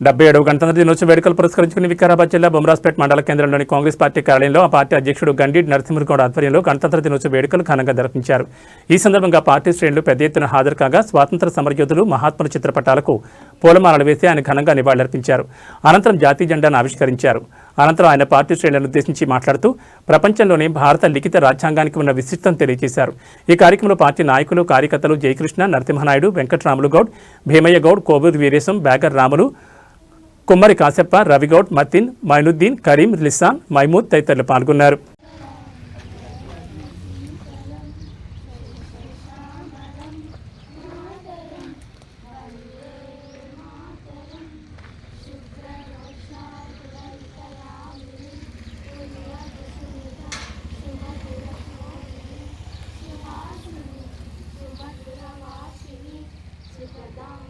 డెబ్బై ఏడవ గణతంత్ర దినోత్సవ వేడుకలు పురస్కరించుకుని వికారాబాద్ జిల్లా బొమరాజ్పేట్ మండల కేంద్రంలోని కాంగ్రెస్ పార్టీ కార్యాలయంలో ఆ పార్టీ అధ్యక్షుడు గండి నరసింహగౌడ్ ఆధ్వర్యంలో గణతంత్ర దినోత్సవ వేడుకలు ఘనంగా జరిపించారు. ఈ సందర్భంగా పార్టీ శ్రేణులు పెద్ద ఎత్తున హాజరు కాగా స్వాతంత్ర సమరయోధులు మహాత్ముల చిత్రపటాలకు పూలమాలలు వేసి ఆయన ఘనంగా నివాళులర్పించారు. అనంతరం జాతీయ జెండాను ఆవిష్కరించారు. అనంతరం ఆయన పార్టీ శ్రేణులను ఉద్దేశించి మాట్లాడుతూ ప్రపంచంలోని భారత లిఖిత రాజ్యాంగానికి ఉన్న విశిష్టం తెలియజేశారు. ఈ కార్యక్రమంలో పార్టీ నాయకులు కార్యకర్తలు జయకృష్ణ నరసింహనాయుడు వెంకటరాములు గౌడ్ భీమయ్య గౌడ్ కోవూరు వీరేశం బ్యాగర్ రాములు కుమ్మరి కాసెప్ప రవిగౌడ్ మతిన్ మైనుద్దీన్ కరీం లిసాన్ మైమూద్ తదితరులు పాల్గొన్నారు down.